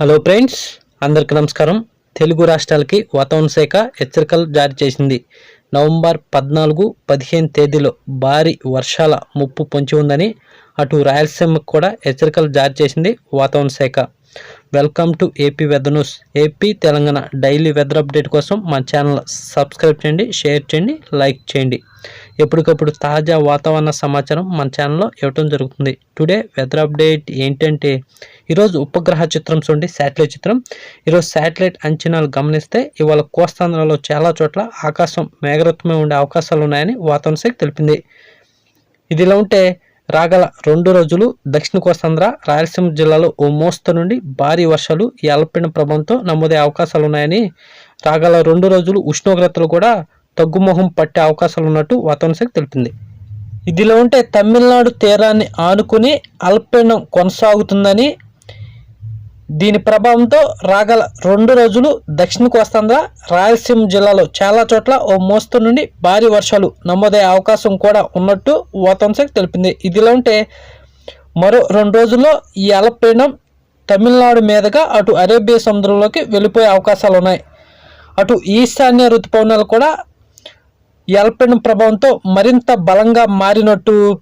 Hello friends అందరికీ నమస్కారం. తెలుగు రాష్ట్రాలకి వాతావరణ శాఖ హెచ్చరికలు జారీ చేసింది. నవంబర్ పద్నాలుగు పదిహేను తేదీలో భారీ వర్షాల ముప్పు పొంచి ఉందని అటు రాయలసీమకు కూడా హెచ్చరికలు జారీ చేసింది వాతావరణ శాఖ. Welcome to AP weather news. AP Telangana daily weather update కోసం మా ఛానల్ సబ్స్క్రైబ్ చేయండి షేర్ చేయండి లైక్ చేయండి. ఎప్పటికప్పుడు తాజా వాతావరణ సమాచారం మన ఛానల్లో ఇవ్వటం జరుగుతుంది. టుడే వెదర్ అప్డేట్ ఏంటంటే ఈరోజు ఉపగ్రహ చిత్రం చూడండి శాటిలైట్ చిత్రం. ఈరోజు శాటిలైట్ అంచనాలు గమనిస్తే ఇవాళ కోస్తాంధ్రలో చాలా చోట్ల ఆకాశం మేఘరత్వమే ఉండే అవకాశాలు ఉన్నాయని వాతావరణ శాఖ తెలిపింది. ఇదిలా ఉంటే రాగల రెండు రోజులు దక్షిణ కోస్తాంధ్ర రాయలసీమ జిల్లాలో ఓ మోస్తరు నుండి భారీ వర్షాలు ఈ ప్రభావంతో నమోదయ్యే అవకాశాలు ఉన్నాయని రాగల రెండు రోజులు ఉష్ణోగ్రతలు కూడా తగ్గుముఖం పట్టే అవకాశాలు ఉన్నట్టు వాతావరణ శాఖ తెలిపింది. ఇదిలో ఉంటే తమిళనాడు తీరాన్ని ఆనుకుని అల్పీడనం కొనసాగుతుందని దీని ప్రభావంతో రాగల రెండు రోజులు దక్షిణ కోస్తాంధ్ర రాయలసీమ జిల్లాలో చాలా చోట్ల ఓ మోస్తరు నుండి భారీ వర్షాలు నమోదయ్యే అవకాశం కూడా ఉన్నట్టు వాతావరణ శాఖ తెలిపింది. ఇదిలా ఉంటే మరో రెండు రోజుల్లో ఈ అల్పీడనం తమిళనాడు మీదుగా అటు అరేబియా సముద్రంలోకి వెళ్ళిపోయే అవకాశాలు ఉన్నాయి అటు ఈశాన్య ఋతుపవనాలు కూడా ఈ ప్రభావంతో మరింత బలంగా మారినట్టు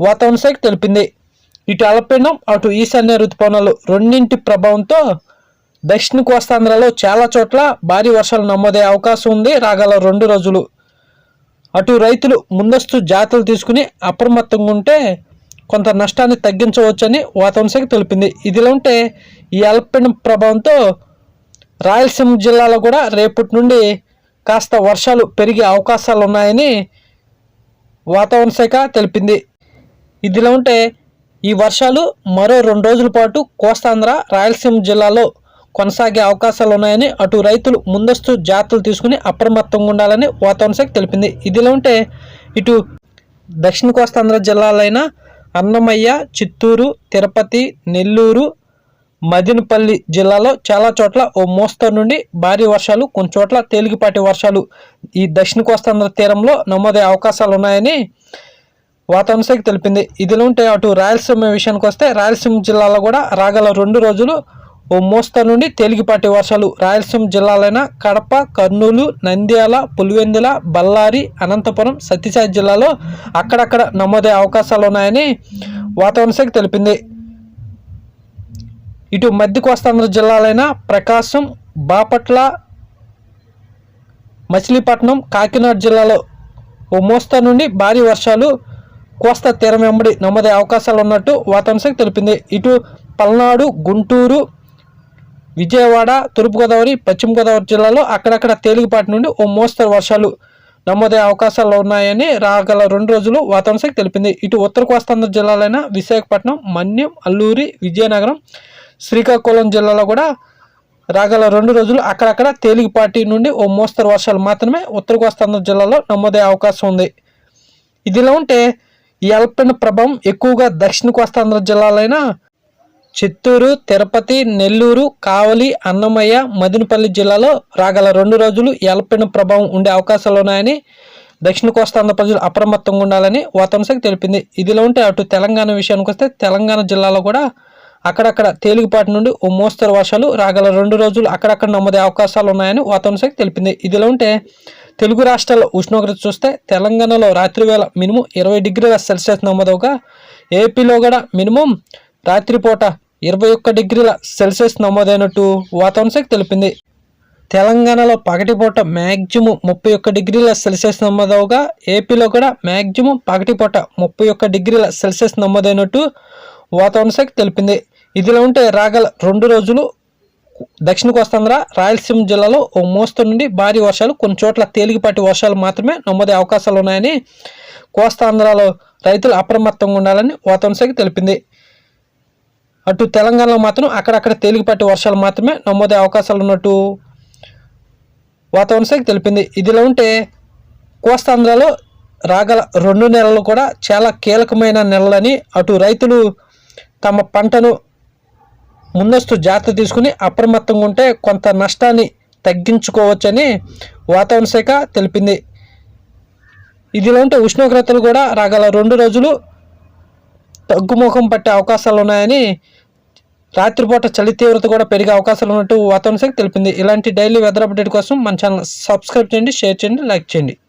వాతావరణ శాఖ తెలిపింది. ఇటు అల్పీడం అటు ఈశాన్య ఋతుపవనాలు రెండింటి ప్రభావంతో దక్షిణ కోస్తాంధ్రలో చాలా చోట్ల భారీ వర్షాలు నమోదయ్యే అవకాశం ఉంది. రాగల రెండు రోజులు. అటు రైతులు ముందస్తు జాతలు తీసుకుని అప్రమత్తంగా ఉంటే కొంత నష్టాన్ని తగ్గించవచ్చని వాతావరణ శాఖ తెలిపింది. ఇదిలా ఉంటే ఈ అల్పీడం ప్రభావంతో రాయలసీమ జిల్లాలో కూడా రేపటి నుండి కాస్త వర్షాలు పెరిగే అవకాశాలు ఉన్నాయని వాతావరణ శాఖ తెలిపింది. ఇదిలా ఉంటే ఈ వర్షాలు మరో రెండు రోజుల పాటు కోస్తాంధ్ర రాయలసీమ జిల్లాలో కొనసాగే అవకాశాలు ఉన్నాయని అటు రైతులు ముందస్తు జాగ్రత్తలు తీసుకుని అప్రమత్తంగా ఉండాలని వాతావరణ శాఖ తెలిపింది. ఇదిలా ఉంటే ఇటు దక్షిణ కోస్తాంధ్ర జిల్లాలైన అన్నమయ్య చిత్తూరు తిరుపతి నెల్లూరు మదినపల్లి జిల్లాలో చాలా చోట్ల ఓ మోస్తరు నుండి భారీ వర్షాలు కొన్ని చోట్ల తేలికపాటి వర్షాలు. ఈ దక్షిణ కోస్తాంధ్ర తీరంలో నమోదయ్యే అవకాశాలు ఉన్నాయని వాతావరణ శాఖ తెలిపింది. ఇదిలో ఉంటే అటు రాయలసీమ విషయానికి వస్తే రాయలసీమ జిల్లాలో కూడా రాగల రెండు రోజులు ఓ మోస్తరు నుండి తేలికపాటి వర్షాలు. రాయలసీమ జిల్లాలైన కడప కర్నూలు నంద్యాల పులివెందుల బళ్ళారి అనంతపురం సత్యసాయి జిల్లాలో అక్కడక్కడ నమోదయ్యే అవకాశాలు ఉన్నాయని వాతావరణ శాఖ తెలిపింది. ఇటు మధ్య కోస్తాంధ్ర జిల్లాలైన ప్రకాశం బాపట్ల మచిలీపట్నం కాకినాడ జిల్లాలో ఓ మోస్తా నుండి భారీ వర్షాలు కోస్తా తీరం వెంబడి నమ్మదే అవకాశాలు ఉన్నట్టు వాతావరణ శాఖ తెలిపింది. ఇటు పల్నాడు గుంటూరు విజయవాడ తూర్పుగోదావరి పశ్చిమ గోదావరి జిల్లాలో అక్కడక్కడ తేలికపాటి నుండి ఓ మోస్తరు వర్షాలు నమోదయ్యే అవకాశాలు ఉన్నాయని రాగల రెండు రోజులు వాతావరణ శాఖ తెలిపింది. ఇటు ఉత్తర కోస్తాంధ్ర జిల్లాలైన విశాఖపట్నం మన్యం అల్లూరి విజయనగరం శ్రీకాకుళం జిల్లాలో కూడా రాగల రెండు రోజులు అక్కడక్కడ తేలికపాటి నుండి ఓ మోస్తరు వర్షాలు మాత్రమే ఉత్తర కోస్తాంధ్ర జిల్లాలో నమోదయ్యే అవకాశం ఉంది. ఇదిలా ఉంటే ఈ అల్పపీడన ప్రభావం ఎక్కువగా దక్షిణ కోస్తాంధ్ర జిల్లాలైన చిత్తూరు తిరుపతి నెల్లూరు కావలి అన్నమయ్య మదినపల్లి జిల్లాలో రాగల రెండు రోజులు ఈ ప్రభావం ఉండే అవకాశాలు ఉన్నాయని దక్షిణ కోస్తాంధ్ర ప్రజలు అప్రమత్తంగా ఉండాలని వాతావరణ శాఖ తెలిపింది. ఇదిలో ఉంటే అటు తెలంగాణ విషయానికి వస్తే తెలంగాణ జిల్లాలో కూడా అక్కడక్కడ తేలికపాటి నుండి ఓ మోస్తరు వర్షాలు రాగల రెండు రోజులు అక్కడక్కడ నమ్మదే అవకాశాలు ఉన్నాయని వాతావరణ శాఖ తెలిపింది. ఇదిలా ఉంటే తెలుగు రాష్ట్రాల ఉష్ణోగ్రత చూస్తే తెలంగాణలో రాత్రి వేళ మినిమం ఇరవై డిగ్రీల సెల్సియస్ నమోదవగా ఏపీలో కూడా మినిమం రాత్రిపూట ఇరవై ఒక్క డిగ్రీల సెల్సియస్ నమోదైనట్టు వాతావరణ శాఖ తెలిపింది. తెలంగాణలో పగటిపూట మ్యాక్సిమం ముప్పై ఒక్క డిగ్రీల సెల్సియస్ నమోదవగా ఏపీలో కూడా మ్యాక్సిమం పగటిపూట ముప్పై ఒక్క డిగ్రీల సెల్సియస్ నమోదైనట్టు వాతావరణ శాఖ తెలిపింది. ఇదిలా ఉంటే రాగల రెండు రోజులు దక్షిణ కోస్తాంధ్ర రాయలసీమ జిల్లాలో ఓ మోస్తరు నుండి భారీ వర్షాలు కొన్ని చోట్ల తేలికపాటి వర్షాలు మాత్రమే నమోదే అవకాశాలు ఉన్నాయని కోస్తాంధ్రలో రైతులు అప్రమత్తంగా ఉండాలని వాతావరణ శాఖ తెలిపింది. అటు తెలంగాణలో మాత్రం అక్కడక్కడ తేలికపాటి వర్షాలు మాత్రమే నమోదే అవకాశాలు ఉన్నట్టు వాతావరణ శాఖ తెలిపింది. ఇదిలా ఉంటే కోస్తాంధ్రలో రాగల రెండు నెలలు కూడా చాలా కీలకమైన నెలలని అటు రైతులు తమ పంటను ముందస్తు జాగ్రత్త తీసుకుని అప్రమత్తంగా ఉంటే కొంత నష్టాన్ని తగ్గించుకోవచ్చని వాతావరణ శాఖ తెలిపింది. ఇదిలో ఉంటే ఉష్ణోగ్రతలు కూడా రాగల రెండు రోజులు తగ్గుముఖం పట్టే అవకాశాలు ఉన్నాయని రాత్రిపూట చలి తీవ్రత కూడా పెరిగే అవకాశాలు ఉన్నట్టు వాతావరణ శాఖ తెలిపింది. ఇలాంటి డైలీ వెదర్ అప్డేట్ కోసం మన ఛానల్ సబ్స్క్రైబ్ చేయండి షేర్ చేయండి లైక్ చేయండి.